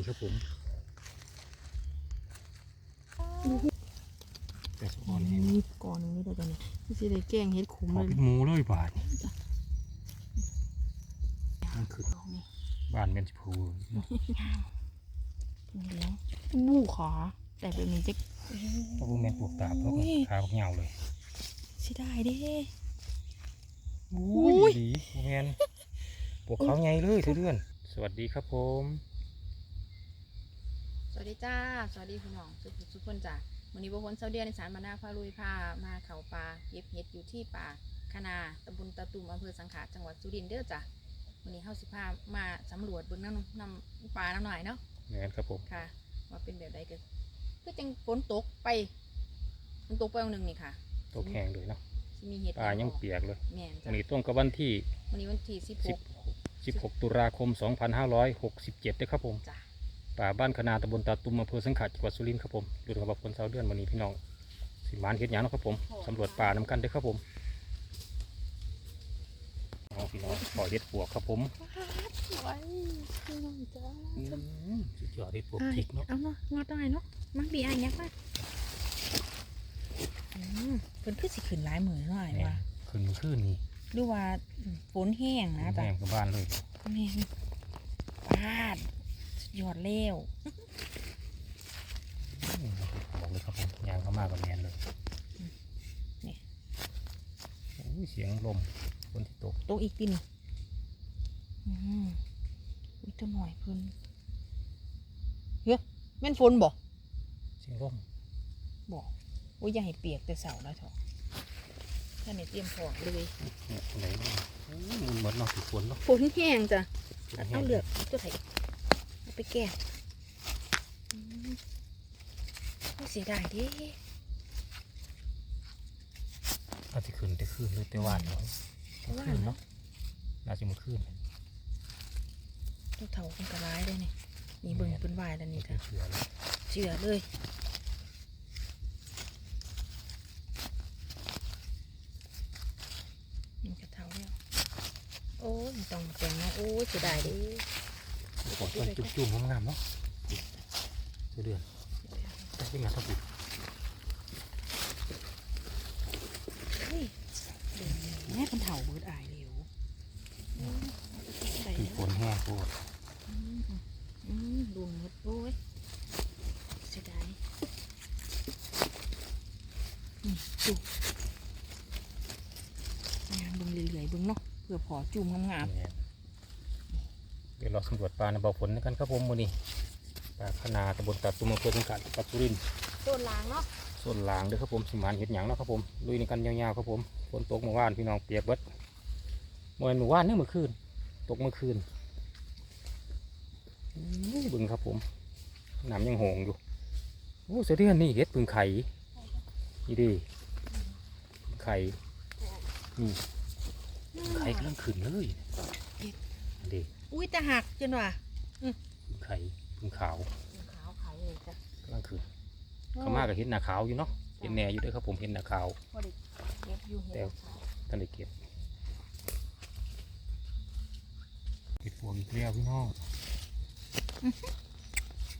นี้ครับผมแต่สะออนเห็นนี่ก่อนหนึงนี่เดี๋ยวกันเนี่ยพี่สิได้แกงเฮ็ดขุมขอเลยเป็นหมูเลยบาทมันคือดอกนี่บ้านเป็นสิพูเลี้ยงนู่ขาแต่แบบนี้จะเพราะพวกแม่นปลูกตาบแล้วก็ขาพวกเหงาเลยสิได้เด้โอ้อุ้ยยดีพวกแม่นปลูกเขาใหญ่เลยทุเดือน สวัสดีครับผม สวัสดีจ้า สวัสดีพี่น้องทุกทุกคนจ้าวันนี้บุคคลเซาเดียในสารมานาพาลุยพามาเขาปลาเก็บเห็ดอยู่ที่ป่าคณาตำบลตะตุ่มอำเภอสังขารจังหวัดสุรินทร์เด้อจ้ะวันนี้เฮาสิพามาสำรวจเบิ่งน้ำน้ำปลาน้ำหน่อยเนาะแม่นครับผมค่ะว่าเป็นแบบใดกันคือจังฝนตกไปฝนตกไปวันหนึ่งนี่ค่ะ ตกแห้งเลยเนาะสิมีเห็ดปลายังออกเปียกเลยแม่นวัจ้ะนนี้ตรงกับวันที่วันนี้วันที่สิบห10ก16ตุลาคม2567นะครับผมจ้ะ ป่าบ้านคณาตำบลตาตุมอำเภอสังขะจังหวัดสุรินทร์ครับผมดูกับคนเสาเดือนวันนี้พี่น้องสิมานเฮ็ดหยังเนาะครับผมสำรวจป่านำกันเด้อครับผมเอาพี่น้องปล่อยเฮ็ดปวกครับผมสวยพี่น้องจ้าอืมสุดยอดเฮ็ดปวกพริกเนาะเอาเนาะงอตรงไหนเนาะมักดีอันยักษ์มากอืมเพิ่นคือสิขึ้นหลายมือหน่อยแม่ว่ะขึ้นขึ้นนี่ดูว่าฝนแห้งนะจ้ะแม่กับบ้านเลยแม่นปาด สุดยอดเล้วอืมบอกเลยครับผมยางเข้ามากับแมนเลยโอ้ยเสียงลมฝนที่ตกโตะอีกปีนี่อืมอุ้ยตัวหน่อยเพิ่นเฮ้ยแม่นฝนบ่เสียงลมบอกว่าอย่าให้เปียกแต่เสาแล้วเถอะท่านนี่เตรียมของเลยเนี่ยไหนเนี่ยโอ้ยมันเหมือนเนาะถือฝนเนาะฝนแห้งจ้ะฝนแห้เอางเหลือกตัวไหนเอา ไปแก้อืมโอ้ยเสียดายเดิอาจจะขึ้นแต่ขึ้นเลยแต่ว่านเนาะแต่ว่าขึ้นเนาะเนาะน่าจะมันขึ้นตัวเถาเป็นกระไรเลยนี่นี่เบิ่งเป็นวายแล้วนี่นี่จ้ะเชื่อเลยเชื่อเลยนี่กระเทาแล้วโอ้ยต้องแต่งเนาะโอ้ยเสียดายเดิฝนต้นจุ่มๆงามๆเนาะเสื้อเดือนแต่ที่งานต้องปิดเฮ้ยเดี๋ยวแม่เป็นเถาเบิดอายเร็วอืมใส่คือแล้วฝนแห้งโคตรอืมอืมดูหมดโอ้ยเสียดายนี่ดูงานเบึงเรื่อยๆเบึงเนาะเพื่อพอจุ่มงามเนี่ย เดี๋ยวเราสำรวจปลาในบ่อฝนกันครับผมวันนี้ปลาขนาตำบลตาตุมอำเภอสังขะจังหวัดสุรินทร์ๆต้นลางเนาะส่วนหลางเด้อครับผมสิมานเห็ดหยังเนาะครับผมลุยในกันยาวๆครับผมฝนตกเมื่อวานพี่น้องเปียกเบิดเมื่อวันเมื่อวานเนี่ยเมื่อคืนตกเมื่อคืนอู้เบึงครับผมน้ำยังโหงอยู่โอ้เสือเดือนนี่เห็ดพึ่งไข่นี่ดิพึ่งไข่นี่พึ่งไข่กำลังขึ้นเลยเด็ก อุ้ยแต่หักจนว่ะพึ่งไข่พึ่งขาวขาวขาวเลยจ้ะกำลังขึ้นเข้ามากับเห็ดหน้าขาวอยู่เนาะเห็นแหน่อยู่เด้วยครับผมเห็นหน้าขาวพอดีเก็บอยู่เห็แต่นท่านได้เก็บเก็บพวกอีกแล้วพี่น้อง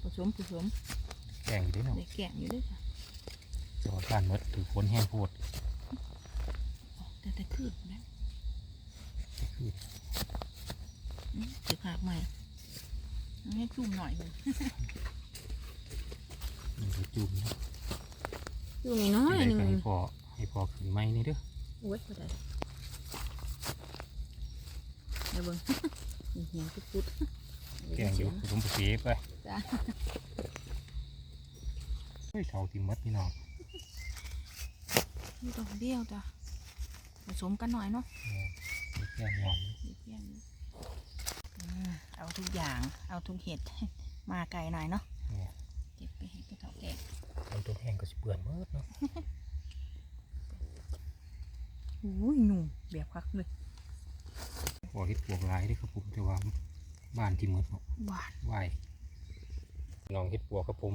ผสมผสมแกงอยู่เด้วยเนาะได้แกงอยู่ด้วยจ้ะสวัสการมดถือฝนแห้งโพดแต่แต่คืนนะคืออืม ถือหักใหม่เอาให้จุ่มหน่อยเลยมันจะจุ่มเนาะจุ่มน้อยหให้นึ่งให้พอให้พอขึ้นไม้นี่เด้อโอ้ยก็ได้เดี๋ยวเบิ่งนี่เหียงปุ๊ดๆแกงอยู่ผสมผสมไปจ้ะเฮ้ยเท่าที่มดพี่น้องนี่ดอกเดียวจ้ะผสมกันหน่อยเนาะแกงหอมนิดเดียวนี่อืม เอาทุกอย่าง เอาทุกเห็ด มาไกลหน่อยเนาะเนี่ยเก็บไปให้กระเถาแกงทำตัวแห้งก็สิเปื่อนหมดเนาะอุ้ยหนุ่มแบบคักเลยพอเฮ็ดพวกหลายเด้อครับผมแต่ว่าบ้านที่มดเนาะหวานไหวน้องเฮ็ดปวกครับผม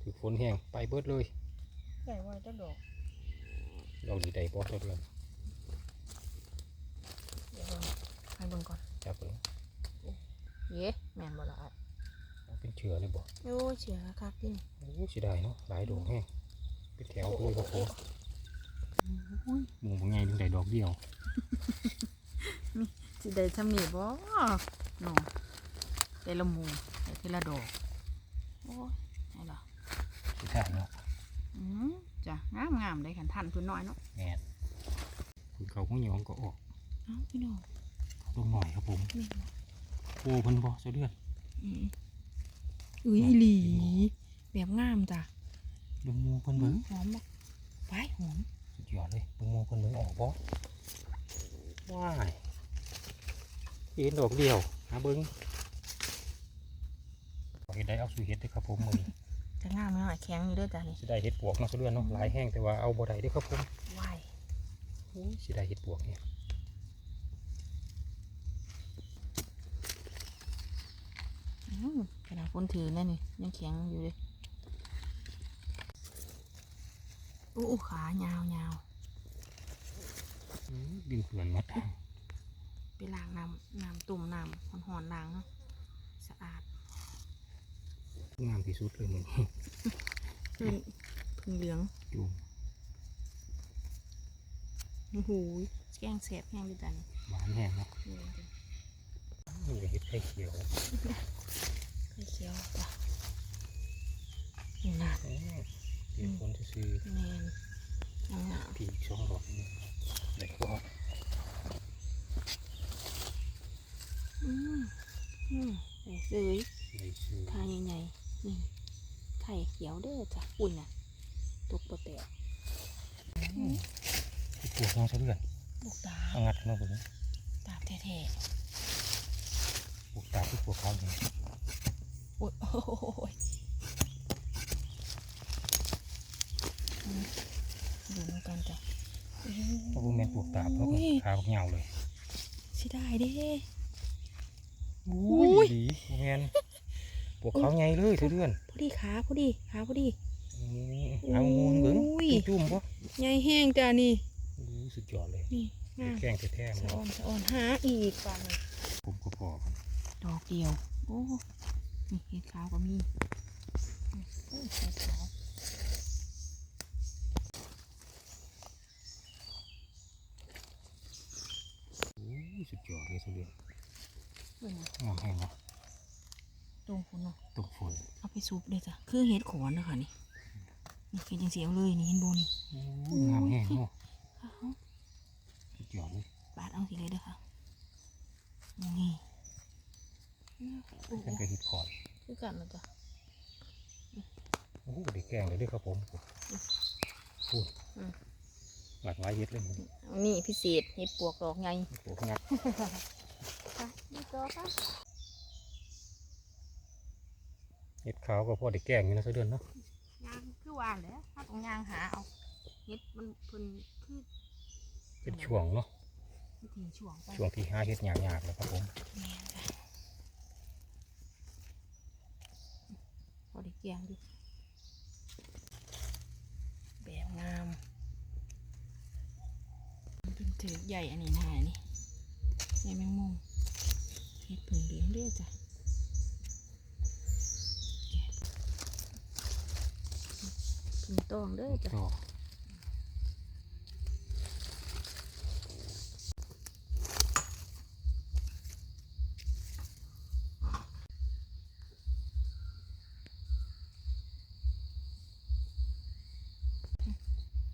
ถือฝนแห้งไปเบิดเลยใหญ่ไว้จ้าดอกเราดีใจพอทดเลยเดี๋ยวเบิ่งให้เบิ่งก่อนจับเลย เย้แม่นบ่ละเอาไปเป็นเชือเลยบ่โอ้เฉือคักจริงโอ้เสียดายเนาะหลายดอกแห้งเป็นแถวเลยครับผมหมูบางไงถึงได้ดอกเดียวสิได้ทำนี่บ่เนาะแต่ละหมู่แต่ทีละดอกโอ้ยไอ้ล่ะเสียดายเนาะอืมจ้ะงามงามได้ขันทันเพื้นน้อยเนาะแม่นคุณเขาของหยองก็ออกเอ้าพี่น้องลงหน่อยครับผมแม่น บ่โอ้เพิ่นบ่เสะเดือนอืมอุ้ยอีหลีแบบงามจ้ะเบิ่งหมูเพิ่นเบิ่งหอมบ่ไปหอมสุดยอดเลยเบิ่งหมูเพิ่นเบิ่งออกบ่ว้ายเห็นดอกเดียวหาเบิ่งขอเฮ็ดได้เอาสู่เฮ็ดเด้อครับผมมื้อนี้จะงามไหมหน่อยแข็งอยู่เด้วยจ้ะนี่สิได้เฮ็ดปวกเนาะเสะเดือนเนาะหลายแห้งแต่ว่าเอาบ่ได้เด้อครับผมวายโอ้ยสิได้เฮ็ดปวกเนี่ย อืม ขนาดคนถือนั่นนี่ยังแข็งอยู่เลยโอ้ขายาวยาวอื้อดินเปื่อนหมดไปล้างน้ำน้ำตุ่มน้ำหอนๆล้างเนาะสะอาดงามที่สุดเลยมึงพึ่งพึ่งเหลืองจูมโอ้โหแกงแสบแห้งด้วยจ้ะนี่หวานแห้งเนาะนี่เลยจ้ะนี่ก็เฮ็ดไข่เขียว ไข่เคี้ยวจ้ะนี่นะเอ้ยเดี๋ยวคนซื้อแมนงามๆผีอีกสองดอกนี่ได้กว่าๆอืมอืมใส่ซื้อได้ซื้อทายใหญ่ๆนี่ไข่เขียวเด้อจ้ะอุ่นน่ะตกตัวแตกเฮ็ดปวกน้องเสะเดือนลูกตาเอางัดมาเบิ่งตาบแท้ปวกตาที่ปวกขาวนี่ๆโอ้ยโอ้ยดูเหมือนกันจ้ะพว่าแม่นปวกตาพว่าขาพวกเหงาเลยสิได้ด้อุ้ยดีบ่แมนปวกเขาวใหญ่เลยเสะเดือนพอดีขาพอดีขาพอดีเอางูเบิ่งอุ้ยจุ่มบ่ใหญ่แห้งจ้ะนี่อู้สุดยอดเลยนี่งามแกงแท้ๆสะเนาะอ่อนอ่อนหาอีกฟังผมก็พอดอกเดียวโอ้ นี่เห็ดขาวก็มีนี่โอ้ยเห็ดขาวอู้สุดยอดเลยเสะเดือนเบิ่งนะงามแห้งเนาะตรงคุณเนาะตกฝนเอาไปซุปเลยจ้ะคือเห็ดขอนนะคะนี่นี่เห็ดยังเสียวเลยนี่เห็นโบนี่อู้งามแห้งเนาะอ้าวสุดยอดเลยบาดเอาสิเลยเด้อค่ะนี่ โอ้เป็นกระหิดขอดคือกันนะจ้ะโอ้โหได้แกงเลยเด้วยครับผมพูดอืมหลากหลายเห็ดเลยมันเอานี่พิเศษเห็ดปวกดอกไงปลูกงัดค่ะนี่ตัวค่ะเห็ดขาวก็พอได้แกงอยู่นะเสะเดือนเนาะยางคือวานแหล้วถ้าต้องยางหาเอาเห็ดมันเพิ่นคือเป็นช่วงเนาะวิธีช่วงไปช่วงที่หาเห็ดยากๆแล้วครับผม แม่นจ้ะพอได้เกียงดูแบบงามเป็นถือใหญ่อันนี้นายนี่ใหญ่แมงมุมเห็ดผึ่งเหลืองเด้อจ้ะผึ่งตองเด้อจ้ะ ก็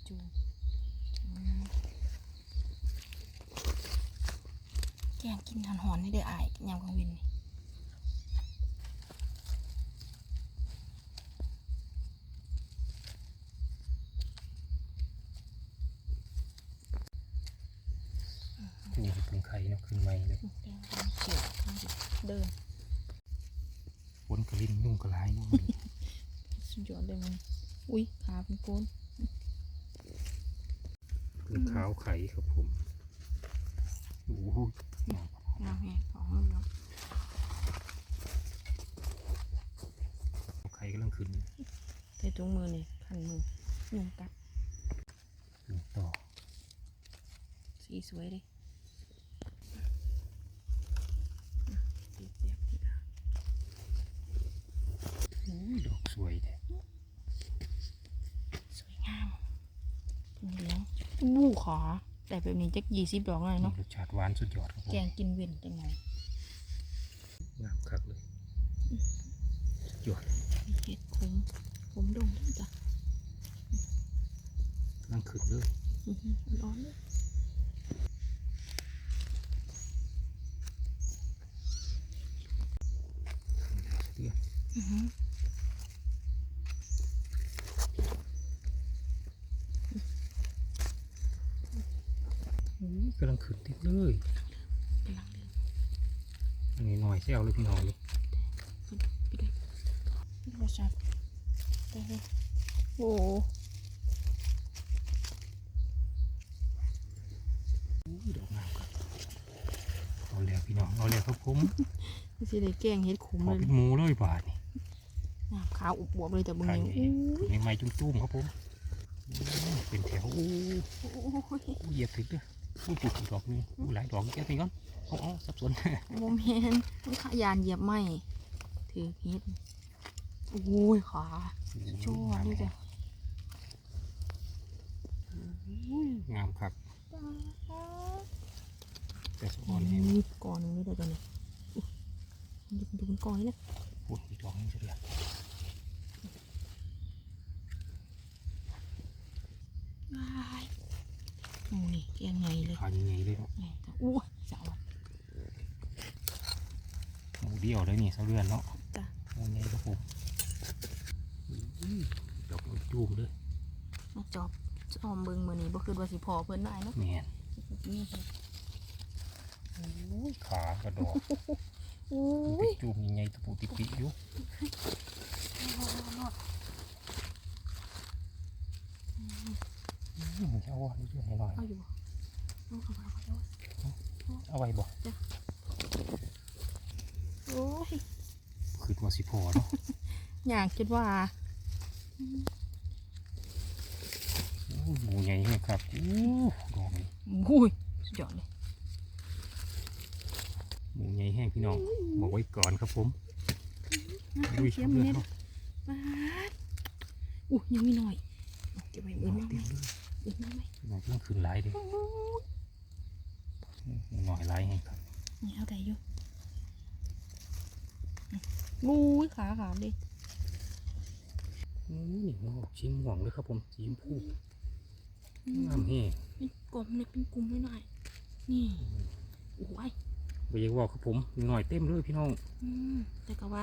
จูอืมแกงกินหอนๆนี่เด้ออายยามกลางเวนนี่นี่คือพึ่งไข่เนาะขึ้นใหม่เลยแกงทำเขียวทำดิเดินฝนกระลิ่นยุ่งกระลายเนาะสุดยอดเลยมันอุ้ยขาเป็นโกนพึ่งขาวไข่ครับผมโอ้โห งามแฮงของเหลือง ไข่กำลังขึ้น ใส่ถุงมือนี่คันมือยุงกัดพึ่งต่อสีสวยเลยติดแบบนี้นะสวยแท้สวยงามเลี้ยงบู้ขาแต่แบบนี้จักยี่สิบดอกเลยเนาะรสชาติหวานสุดยอดครับผมแกงกินเว้นจังไงงามคักเลยสุดยอดมีเห็ดขม ขมดงด้วยจ้ะนั่งขึ้นเลยอื้อหือร้อนเลยเดือนอื้อหืออุ้ยกำลังขึ้นติดเลยกำลังเดินอันนี้หน่อยแซวเลยพี่น้องเลยไปเลยโทรศัพท์ไปเลย โอ้โหอุ้ยดอกงามครับเอาแล้วพี่น้องเอาแล้วครับผมสิได้แกงเห็ดขมขอเลยเป็นหมูเลยบาทนี่น้ำขาวอุบวบเลยแต่บางไข่นิ้วอุ้ยในไม้จุ้มๆครับผมอู้เป็นแถวอู้โอ้ยอู้เหยียบถึงเด้ออู้ปลูกอีกดอกหนึงอู้หลายดอกแก้ไปก่อนเอาเอาสับสน โมเมนมันขยานเหยียบไหมถือเห็ด โอ้ยขาชั่วนี่จ้ะงามครับแต่สะก่ออนนให้นี้ก่อนหนึงนี่เดี๋ยวกันเนี่ยอุ๊ยดูดูมันก่อนนี่นะพูดอีกดอกหนึงเฉลี่ยว้ายโอ้นี่แกงไงเลยขายังไงเลยเนาะไงจ้ะอู้ยสาวหมูเดียวเลยนี่เสาเรือนเนาะ จ้ะ หมูใหญ่ครับผมอุ้ย ดอกจุ้มเลยมาจอบจอมเบิงมือนี้บ่คือว่าสิพอเพิ่นได้เนาะแมนนี่เห็ดอุ้ยขากระดอกอุ้ยจุ้มยังไงตะปูติปิอยู่อืมเอาวะนี่ช่วยให้หน่อยเอาอยู่บ่เอาเข้ามาเอาเข้ามาเอาไว้บ่โอ้ยคือว่าสิพอเนาะอยากคิดว่า อู้หมูใหญ่แฮะครับอู้ดอกนี้ อุ้ย สุดยอดเลยหมูใหญ่แห้งพี่น้องบอกไว้ก่อนครับผมอุ้ยเสียมือเนี่ยมาดอู้ยังมีหน่อยเอาเก็บไว้เอื่นมาไหมเต็มเลยเอื่นมาไหมหน่อยเพิ่งขึ้นหลายเด้โอ้ยหน่อยหลายแห้งครับนี่เอาได้อยู่งูยขาขาดดิอู้นี่มันออกชิมหวังเลยครับผมสีชมพูงามแห้งเป็นกลมเลยเป็นกลุ่มหน่อยๆ นี่โอ้ยไปยังว่าครับผมหน่อยเต็มเลยพี่น้องอืมแต่ก็ว่า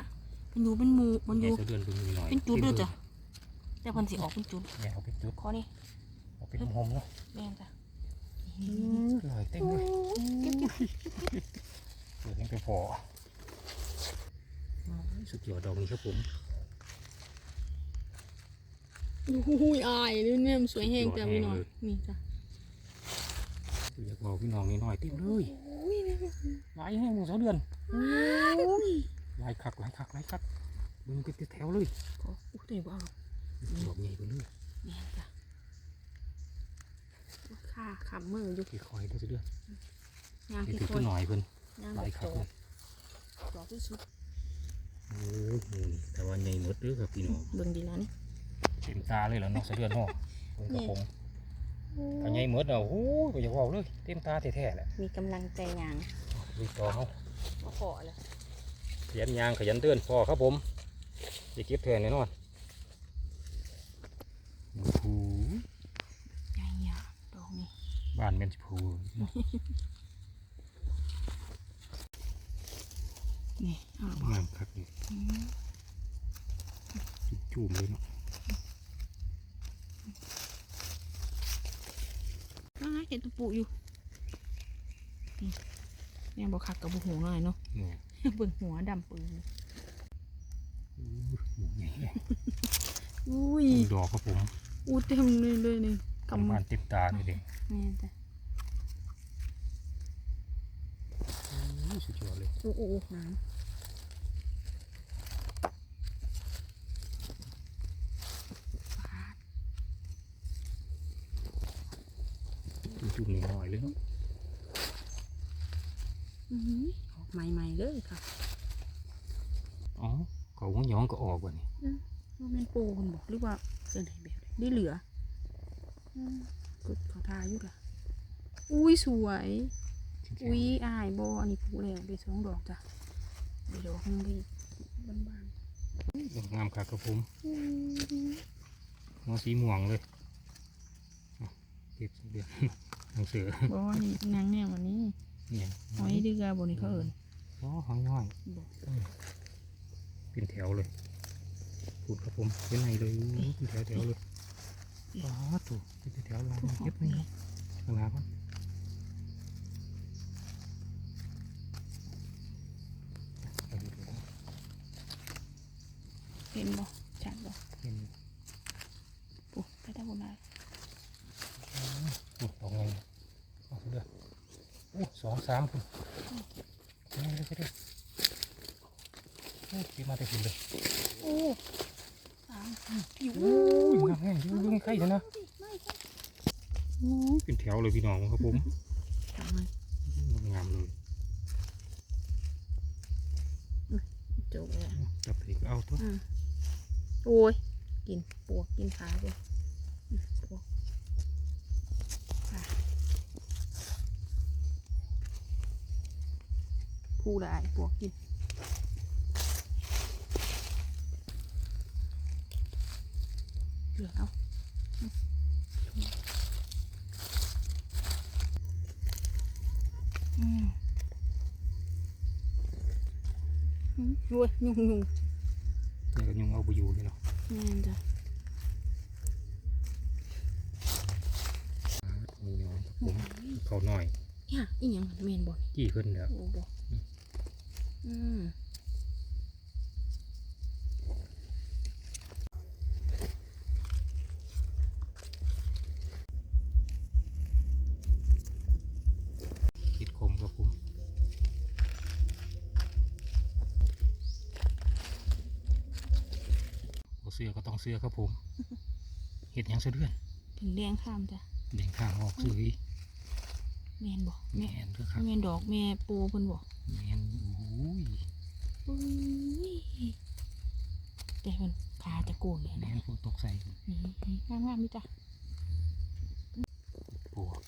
มันอยู่เป็นหมูมันอใหญ่ยู่เสะเดือนเป็นหน่อยเป็นจุดด้วยจ้ะแต่พันสีออกเป็นจุดแม่เอาเป็นจุดคอนี่เอาเป็นหอมๆเนาะแม่นจ้ะหน่อยเต็มโอ้เลยยเก็บเก็บเดี๋ยวยังไปพอสุดยอดดอกนี้ครับผมอุ้ยอายนี่แม่มันสวยแห้งแต่พี่น้อยสวยแห้งเลยนี่จ้ะ อยากบอกพี่น้องนิดหน่อยเต็มเลยอุ้ยนี่มันหลายแห้งหมูเสาเดือนอุ้ยหลายคักหลายคักหลายคักมึงเป็นแถวเลยขออุ้ยตัวนี้บ่เอาหรอกดอกใหญ่ไปเลยแม่นจ้ะค่าขำมืออยู่กี่คอยได้จะเดือนงานไปที่ถึงคตัอวยหน่อยเพิ่นงานหลายคักโตเลยดอกที่สุดโอ้ยหมูนี่แต่ว่าใหญ่หมดเด้อครับพี่น้องเบิ่งดีแล้วนี่เต็มตาเลยแล้วเนาะเสะเดือนเนาะเพิ่น กับผมถ้าใหญ่หมดเอาโอ้ยก็จะว่าเลยเต็มตาแท้ๆแหละมีกำลังใจยางดูต่อเขามาขอเลยขยันยางขยันเตือนพอครับผมจะเก็บแทนแน่นอนโอ้โหใหญ่ยาดอกนี่บ้านแม่นสิพูเนาะนี่เอาละบ่งามคักนี่อืมจุ่มๆเลยเนาะ อ่าเห็นตะปูอยู่นี่แม่บอกคักกับบุหัวหน่อยเนาะเนี่ยเบิ่งหัวดำปืนโอ้ยหมูใหญ่แฮะอุ้ยดอกครับผมอู้เต็มเลยเลยนี่กำกำมืบาอนเต็มตาเลยเด็กแม่จ้ะสุดยอดเลยอู้อู้อู้น้ จุ่มๆหน่อยๆเลยเนาะำอื้อหือออกใหม่ๆเลยค่ะ อ๋อเขาหัวหยองก็ออกว่ะนี่อืมว่าแม่นปูคนบอกหรือว่าเส้นไหนแบบใดได้เหลืออืมกดเขาทาอยู่ล่ะอุ้ยสวย อุ้ยอายบออันนี้ผูแล้วได้สองดอกจ้ะได้ดอกหนึงไปบานบานดอกงามคักครับผมๆอืมหัวสีม่วงเลยอะเก็บเดือน หนังสือบอนี่นางแนววันนี้เนี่ยหอยดื้อบนนี้เขาเอิญอ๋อหอยน้อยบอกอืมเป็นแถวเลยพูดครับผมเป็นไงเลยอู้เป็นแถวแถวๆเลยอ๋อถูกเป็นแถวเลยเก็บนี่ครับข้างหน้าก่อนเอาดูดูเห็นบ่ชัดบ่เห็นปุ๊ไปได้บนไหนโอ้ดอกไงเอาเด้อโอ้ สองสามคุณนี่เลยไปเด้อโอ้เก็มาแต่คุณเลยโอ้สามอยู่โอ้ยงามแห้งอยู่ยุ่งใกล้แล้วนะโอ้เป็นแถวเลยพี่น้องครับผมงามเลยจบแล้วจับไปก็เอาตัวโอ้ยกินปวกกินขาไปอืมปวกขา ผู้ได้ปวกกินเหลือเอาอืมอืมอืมโอ้ยยุ่งยุ่งเนี่ยก็ยังเอาไปอยู่เลยเนาะแม่นจ้ะมีน้องครับผมเขาหน่อยเนี่ยอีหยังมันเมนบ่กี่ขึ้นเด้อโอ้บ่อืม คิดคมครับผมบ่เสื้อก็ต้องเสื้อครับผมเห็ดหยังเสะเดือนถึงแดงข้ามจ้ะเด่งข้างออกซื้ออีกแม่นบ่แม่แม่นเด้อครับแม่นดอกแม่ปูเพิ่นบ่แม่นอุ้ย อุ้ยแต่เพิ่นขาจะโกนเลยแม่นะนฝนตกใส่นี่งามงามๆนี่จ้ะปวก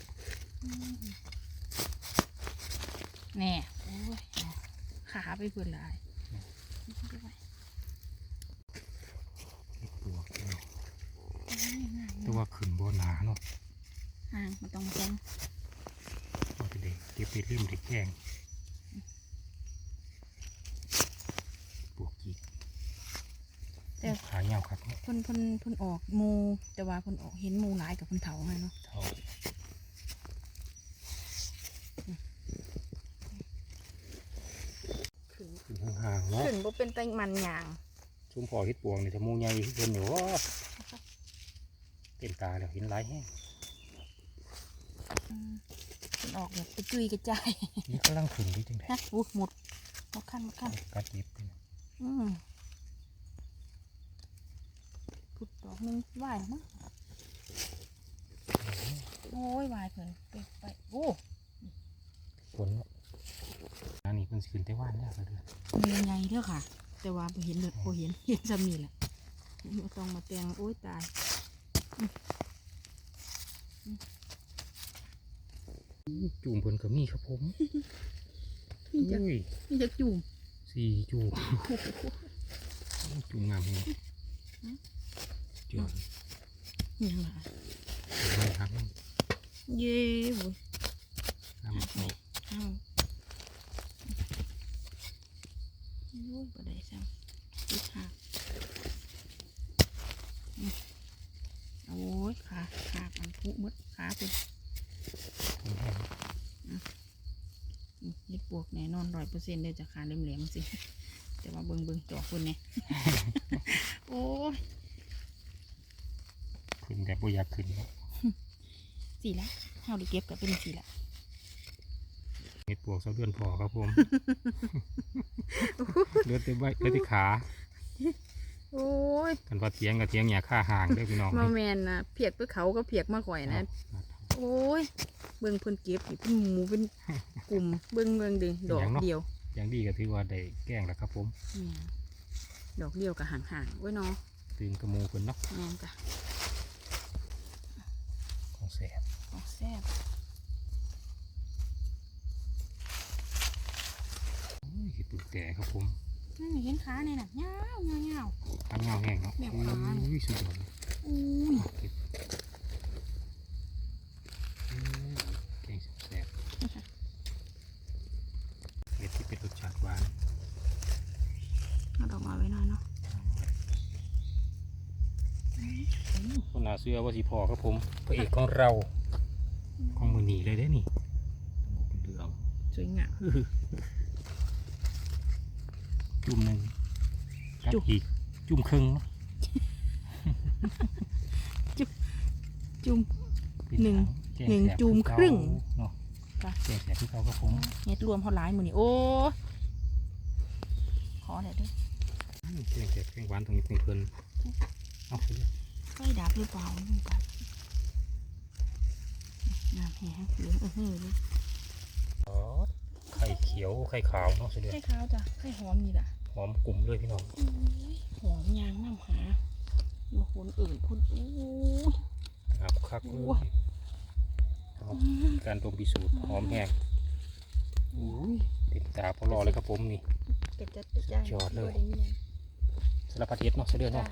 แน่โอ้ยเอาขาไปเพิ่นหลายเห็ดปวกเนาะแต่ว่าขึ้นบ่หนาเนาะห่างมันต้องแจ้งเอาไปเด็กเก็บไปริมเด็กแกงปวกกีก แต่ ขายาวครับเนาะเพิ่นเพิ่นเพิ่นออกหมูแต่ว่าเพิ่นออกเห็นหมูหลายกับเพิ่นเถาไงเนาะเท่าขึ้นขึ้นห่างๆเนาะขึ้นบ่เป็นแต่มันยางชุมพอเห็ดปวงนี่ถ้าหมูใหญ่เพิ่นอยู่ว่าเต็มตาแล้วเห็นหลายแห้งอืมมันออกแบบกระจุยกระจายนี่กำลังขึ้นดีจังไดนะอู้หมดหมดขั้นหมดขั้นกัดเย็บนี่อืม พุดดอกหนึงไหวายมั้งโอ้ยไหวายเพิ่นไปไปโอ้ฝนเนาะอันนี้เพิ่นสิขึ้นไต้หวันแล้วก็เดือนมีไงเด้อค่ะ แต่ว่าบ่เห็นเลยบ่เห็นเห็นจำนี่แหละบ่ต้องมาแต่งโอ้ยตายจูมเพิ่นก็มีครับผมมีจักอุ้ยมีจักจุ่มสี่จูมจูมงามแฮง จวนยังล่ะไม่ครับเย้โว้ยน้ำเขาเอ้าโอ้ยบ่ได้ซ้ำอีกค่ะอืมโอ้ยขาขามันพุหมดขาเป็นของแห้งอืมเฮ็ดปวกแน่นอนร้อยเปอร์เซ็นต์เลยจะขาแหลมๆสิ แต่ว่าเบิ่งเบิ่งจอกเพิ่นเนี่ยโอ้ยขึ้นแบบบ่อยากขึ้นเนาะสีละเฮาได้เก็บก็เป็นสีละเห็ดปวกเสาเดือนพอครับผมเลือดแต่ใบเลือดที่ขา โอ้ยกันว่าเทียงกับเทียงอย่าฆ่าห่างเด้อพี่น้องมาแมนนะเพียกไปเขาก็เพียกมาข่อยนะ โอ้ย เบิ่งเพิ่นเก็บนี่เป็นหมูเป็นกลุ่มเบิ่งเบิ่งเดึงดอกเดียว อย่างดีก็ถือว่าได้แกล้งแล้วครับผมแม่นดอกเดียวกับห่างๆโอ้ยเนาะตื่นกระมูเพิ่นเนาะแม่นจ้ะของ แสบของแซ่บโอ้ยเห็ดปึกแต่ครับผมนี่เห็นขาเนี่ยน่ะยาวยาวยาว ทำเงาแห้งเนาะแบบขาอุ้ยสุดยอดเลยอุ้ยเก็บอืมแกงแสบๆเห็ดที่เป็นรสชาติหวาน เอาดอกมาไว้หน่อยเนาะ คนน่า เชื่อว่าสิพอครับผมพระเอกของเราของมือหนีเลยได้อนี่หมวกเหลืองสวยงามจุ่มหนึ่งกับจุ่มอีกจุ่มครึ่งเนาะจุ่มเป็นหนึ่งแกหนึ่งแสบจุ่มอเก่าครึ่งเนาะจ้ะแกงแสบที่เขาครับผมเฮ็ดรวมเขาหลายมือนี่โอ้ยขอเลยเด้วยอืมแกงแสบแกงหวานตรงนี้เป็นเพลินเอาไปเลย ไฟดับหรือเปล่าไม่รู้กันน้ำแห้งเหลืองเออเฮ้ยเลยอ๋อไข่เขียวไข่ขาวเนาะเสยเด็จไข่ขาวจ้ะไข่หอมนี่ล่ะหอมกลุ่มเลยพี่น้องอุ้ยหอมยางน้ำหาอยู่คนอื่นคนอู้ยครับคักเลโอ้ยเอาการดมพิสูจน์หอมแห้งอุ้ยเต็มตาพอรอเลยครับผมนี่เป็ดจัดเป็ดใจสุดยอดเลยบ่ไมีหงสารพัดเฮ็ดเนาะเสยเด็จจ้ะเนาะ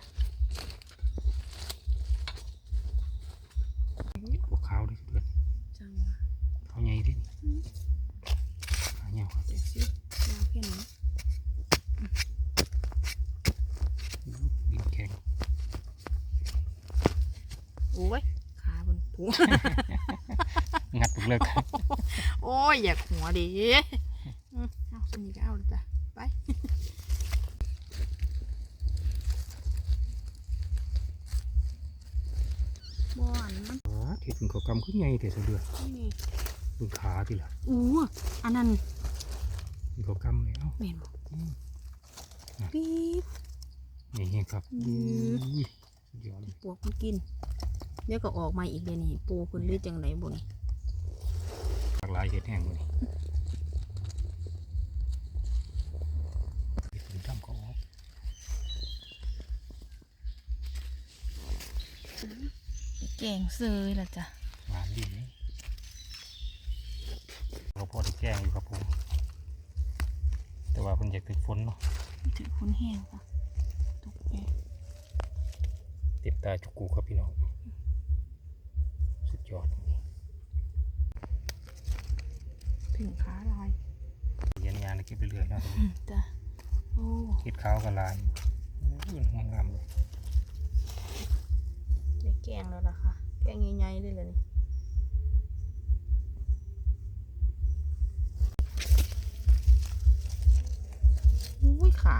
พวกขาวเลยเพื่อน จังหวะ เขาใหญ่ดิ อืม ขาเหนียวครับ เดี๋ยวสิยาวแค่ไหน ดินแข็ง โอ้ยขาบนผัว งัดปุกเลิก โอ้ ยอยากหัวดิอืมเอาสนิทก็เอาเลยจ้ะไปบอนมันอ๋อเฮ็ดเป็นข้าวกำขึ้นใหญ่แต่เสยเดือดนี่เบิ่งขาทีละอู้อันนั้นเป็นข้าวกำเลยเอ้าเมนบอกอืมปี๊บนี่เองครับอืมอุ้ยสุดยอดเลยปวกมันกิน เดี๋ยวก็ออกมาอีกเลยนี่ปูเพิ่นหรือจังไหนบุนี่ หลากหลายเห็ดแห้งเลยเห็ดเป็นทำก็ออกแกงเซยละจ้ะหวานดีนี่เราพอได้แกล้งอยู่ครับผมแต่ว่าเพิ่นอยากติดฝนเนาะถือคนแห้งจ้ะตกแห้งเต็มตาจุกกูครับพี่น้อง สุดยอดนี่ ถึงขาลายเรียนงานเก็บไปเรื่อยๆเนาะจ้ะโอ้เห็ดขาวก็ลายอุ้ยงามๆเลยได้แกงแล้วล่ะค่ะแกงใหญ่ๆเลยเลยนี่อุ้ยขา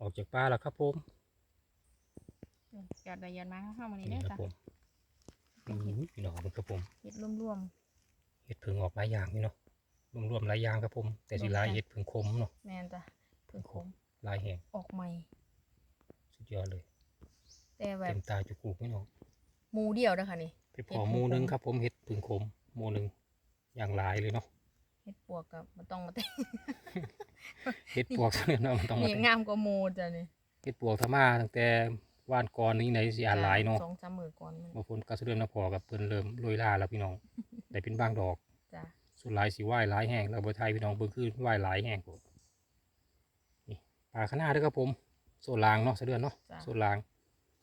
ออกจากป่าแล้วครับผมจัดได้ยันมาเข้ามานี่นี่ได้ครับจ้ะผมอุ้ยพี่น้องครับผมเห็ดร่วม เห็ดเพิงออกหลายอย่างนี่เนาะรวมๆหลายอย่างครับผม แต่สิหลายเห็ดเพิงคมเนาะๆแมนจ้ะเพิ่งขมหลายแห่งออกใหม่ สุดยอดเลย แต่แบเต็บมตาจุกกูพี่น้องหมูเดียวเด้อค่ะนี่ไปพอหมูหนึงครับผมเห็ดเพิงคมหมูหนึงอย่างหลายเลยเนาะเห็ดปวกกับมันต้องมาแต่งเห็ดปวกเนี่ยเนาะมันต้องมานี่งามกว่าหมูจ้ะนี่เห็ดปวกธรรมาตั้งแต่ ว่านก่อนนี้ไหนสิอ่านหลายเนาะสองสามมือก่อนมันบางคนก็เริ่มมาพอกับเพิ่นเริ่มโรยลาแล้วพี่น้อง แต่เป็นบางดอกจ้ะส่วนหลายสิไหว้หลายแห้งแล้วบ่ไทยพี่น้องเบิ่งคือไหว้หลายแห้งผมนี่ปลาขนาดเด้อครับผมโซนลางเนาะเสะเดือนเนาะจ้ะโซนลาง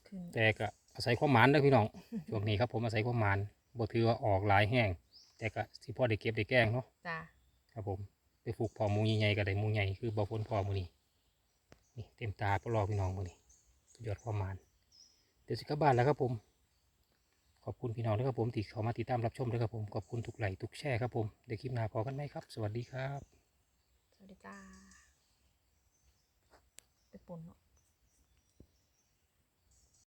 ขึ้นแต่ก็อาศัยความหมานเด้อพี่น้องช่วงนี้ครับผมอาศัยความหมานบ่ถือว่าออกหลายแห้งแต่ก็สิพอได้เก็บได้แกล้งเนาะจ้ะครับผมไปฝึกพอหมูใหญ่ๆก็ได้หมูใหญ่คือบ่พ้นพอหมูนี้นี่เต็มตาปลอกพี่น้องหมูนี้สุด ยอดความหมานเดี๋ยวสิกลับบ้านแล้วครับผม ขอบคุณพี่น้องด้วยครับผมที่เข้ามาติดตามรับชมด้วยครับผม ขอบคุณทุกไลค์ทุกแชร์ครับผม เดี๋ยวคลิปหน้าพอกันไหมครับ สวัสดีครับ สวัสดีจ้าไปปนเนาะ